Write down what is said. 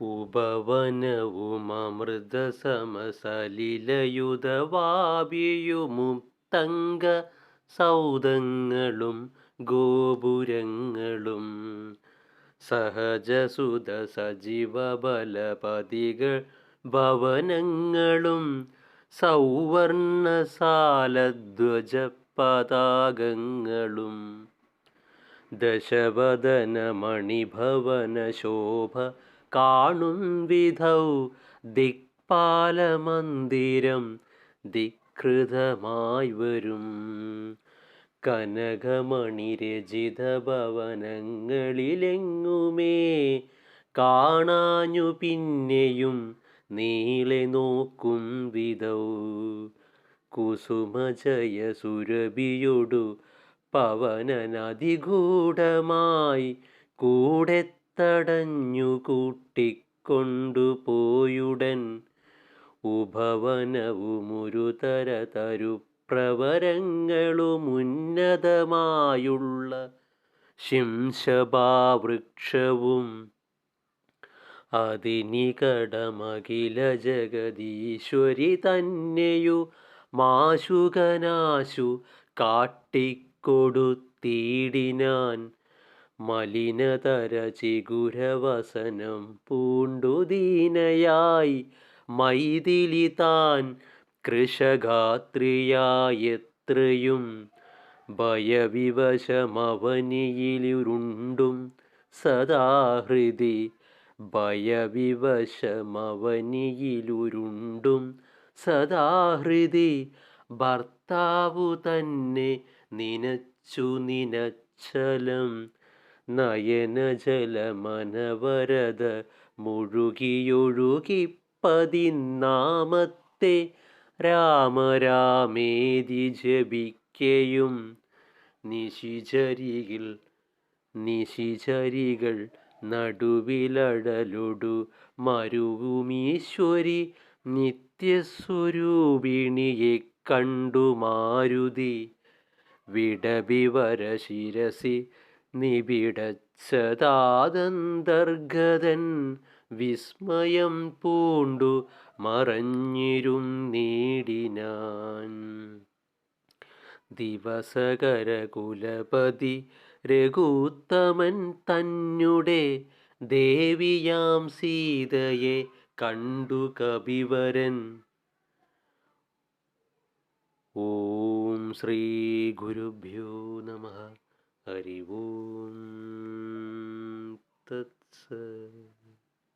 ഉപവനവുമമൃതസമസലിലയുധവാപിയുമുത്തങ്ക സൗദങ്ങളും ഗോപുരങ്ങളും. സഹജസുത സജീവ ബലപതികൾ ഭവനങ്ങളും സൗവർണസാലധ്വജ പതാകങ്ങളും ദശവദന മണിഭവന ശോഭ കാണും വിധൗ ദിക്പാലമന്ദിരം ധികൃതമായി വരും. കനകമണിരചിത ഭവനങ്ങളിലെങ്ങുമേ കാണാഞ്ഞു പിന്നെയും നീളെ നോക്കും വിധൗ. കുസുമജയ സുരഭിയൊടു പവനനതിഗൂഢമായി കൂടെ തടഞ്ഞു കൂട്ടിക്കൊണ്ടുപോയുടൻ തരതരു പ്രവരങ്ങളുമുന്നതമായുള്ള ശിംശഭാവൃക്ഷവും അതിനികടമഖില ജഗദീശ്വരി തന്നെയു മാശുകനാശു കാട്ടിക്കൊടുത്തീടിനാൻ മലിനതര ചിഗുരവസനം പൂണ്ടു ദീനയായി. മൈഥിലി താൻ കൃഷഗാത്രിയായെത്രയും ഭയവിവശമവനിയിലുരുണ്ടും സദാഹൃതി ഭയവിവശമവനിയിലുരുണ്ടും സദാഹൃതി ഭർത്താവു തന്നെ നിനച്ചു നിനച്ചലം നയനജലമനവരത മുഴുകിയൊഴുകി പതിനാമത്തെ രാമരാമേതി ജപിക്കയും. നിശിചരികിൽ നിശിചരികൾ നടുവിലടലൊടു മരുവുമീശ്വരി നിത്യസ്വരൂപിണിയെ കണ്ടു മാരുതി വിടബിവര ശിരസി നിബിടച്ചതാദന്തർഗതൻ വിസ്മയം പൂണ്ടു മറഞ്ഞിരുന്നീടിനാൻ ദിവസകര കുലപതി രഘുത്തമൻ തന്നുടെ ദേവിയാം സീതയെ കണ്ടു കപിവരൻ. ഓം ശ്രീ ഗുരുഭ്യോ നമ. हरिवो तत्स